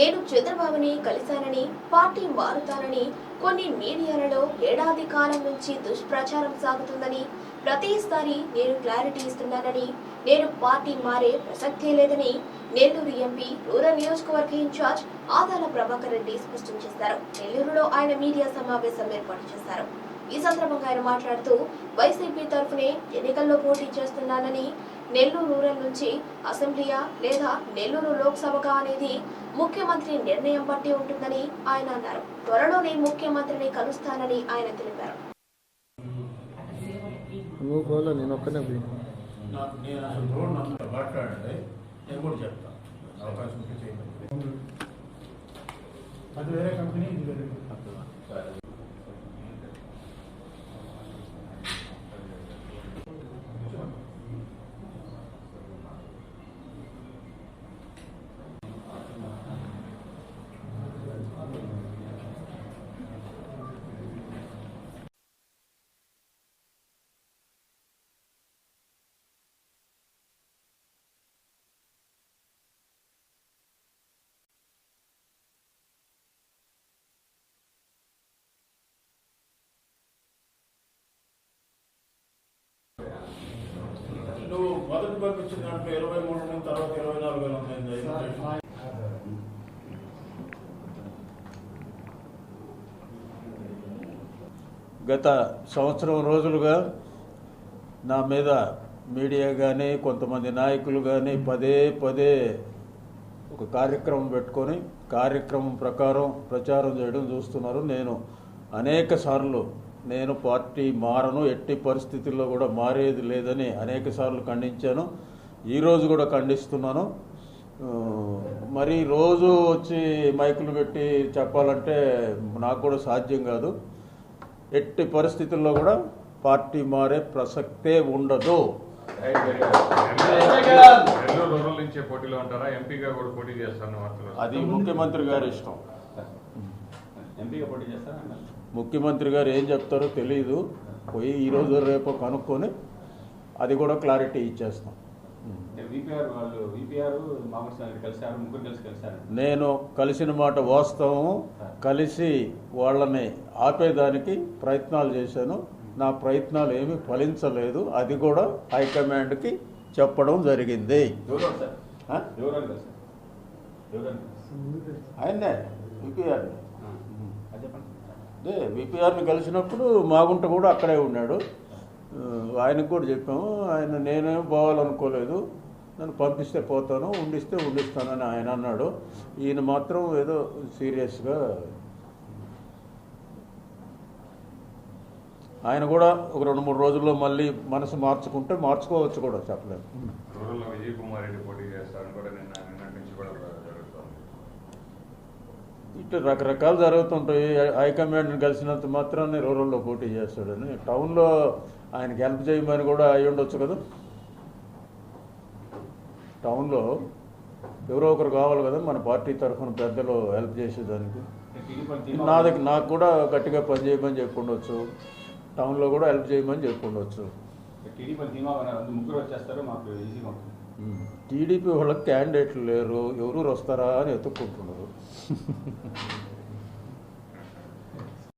నేను చంద్రబాబుని కలిశానని పార్టీ మారుతానని కొన్ని మీడియాలలో ఏడాది కాలం నుంచి దుష్ప్రచారం సాగుతుందని ప్రతిసారి నేను క్లారిటీ ఇస్తున్నానని నేను పార్టీ మారే ప్రసక్తే లేదని నెల్లూరు ఎంపీ రూరల్ నియోజకవర్గ ఇన్ఛార్జ్ ఆదాల ప్రభాకర్ రెడ్డి స్పష్టం చేశారు. నెల్లూరులో ఆయన మీడియా సమావేశం ఏర్పాటు చేశారు. ఈ సందర్భంగా ఆయన మాట్లాడుతూ వైసీపీ తరఫునే ఎన్నికల్లో పోటీ చేస్తున్నానని నెల్లూరు రూరల్ నుంచి అసెంబ్లీయా లేదా నెల్లూరు లోక్సభగా అనేది ముఖ్యమంత్రి నిర్ణయం బట్టి ఉంటుందని ఆయన అన్నారు. త్వరలోనే ముఖ్యమంత్రిని కలుస్తానని ఆయన తెలిపారు. అది వేరే కంపెనీ ఇది వేరే నువ్వు మొదటి పంపించిన దాంట్లో ఇరవై మూడు తర్వాత ఇరవై నాలుగు వేల ఉంది గత సంవత్సరం రోజులుగా నా మీద మీడియా కానీ కొంతమంది నాయకులు కానీ పదే పదే ఒక కార్యక్రమం పెట్టుకొని కార్యక్రమం ప్రకారం ప్రచారం చేయడం చూస్తున్నారు. నేను అనేక సార్లు నేను పార్టీ మారను ఎట్టి పరిస్థితుల్లో కూడా మారేది లేదని అనేక సార్లు ఖండించాను. ఈరోజు కూడా ఖండిస్తున్నాను. మరి రోజు వచ్చి మైకులు పెట్టి చెప్పాలంటే నాకు కూడా సాధ్యం కాదు. ఎట్టి పరిస్థితుల్లో కూడా పార్టీ మారే ప్రసక్తే ఉండదు. నెల్లూరు రూరల్ నుంచే పోటీలో ఉంటారా? ఎంపీగా కూడా పోటీ చేస్తాను వార్తలు. అది ముఖ్యమంత్రి గారి ఇష్టం. ఎంపీగా పోటీ చేస్తారా? ముఖ్యమంత్రి గారు ఏం చెప్తారో తెలియదు పోయి ఈరోజు రేపు కనుక్కొని అది కూడా క్లారిటీ ఇచ్చేస్తాం. నేను కలిసిన మాట వాస్తవం కలిసి వాళ్ళని ఆపేదానికి ప్రయత్నాలు చేశాను. నా ప్రయత్నాలు ఏమీ ఫలించలేదు. అది కూడా హైకమాండ్కి చెప్పడం జరిగింది. ఆయన్నే చెప్పండి. అదే విపిఆర్ని కలిసినప్పుడు మాగుంట కూడా అక్కడే ఉన్నాడు. ఆయనకు కూడా చెప్పాము ఆయన నేనేం పోవాలనుకోలేదు నన్ను పంపిస్తే పోతాను ఉండిస్తే ఉండిస్తానని ఆయన అన్నాడు. ఈయన మాత్రం ఏదో సీరియస్గా ఆయన కూడా ఒక రెండు మూడు రోజుల్లో మళ్ళీ మనసు మార్చుకుంటే మార్చుకోవచ్చు కూడా చెప్పలేదు. రూరల్లో విజయ్ కుమార్ రెడ్డి పోటీ చేస్తారని కూడా నిన్న నిన్నటి నుంచి కూడా ఇట్లా రకరకాలు జరుగుతుంటాయి. హైకమాండ్ని కలిసినంత మాత్రాన్ని రూరల్లో పోటీ చేస్తాడని. టౌన్లో ఆయనకి హెల్ప్ చేయమని కూడా అయి ఉండొచ్చు కదా. టౌన్లో ఎవరో ఒకరు కావాలి కదా మన పార్టీ తరఫున పెద్దలు హెల్ప్ చేసేదానికి. నా దగ్గర నాకు కూడా గట్టిగా పని చేయమని చెప్పుకుండొచ్చు టౌన్లో కూడా హెల్ప్ చేయమని చెప్పుకుండొచ్చు టీడీపీ ముగ్గురు వచ్చేస్తారు మాకు ఈజీగా ఉంటుంది. టీడీపీ వాళ్ళకి క్యాండిడేట్లు లేరు ఎవరు వస్తారా అని వెతుక్కుంటున్నారు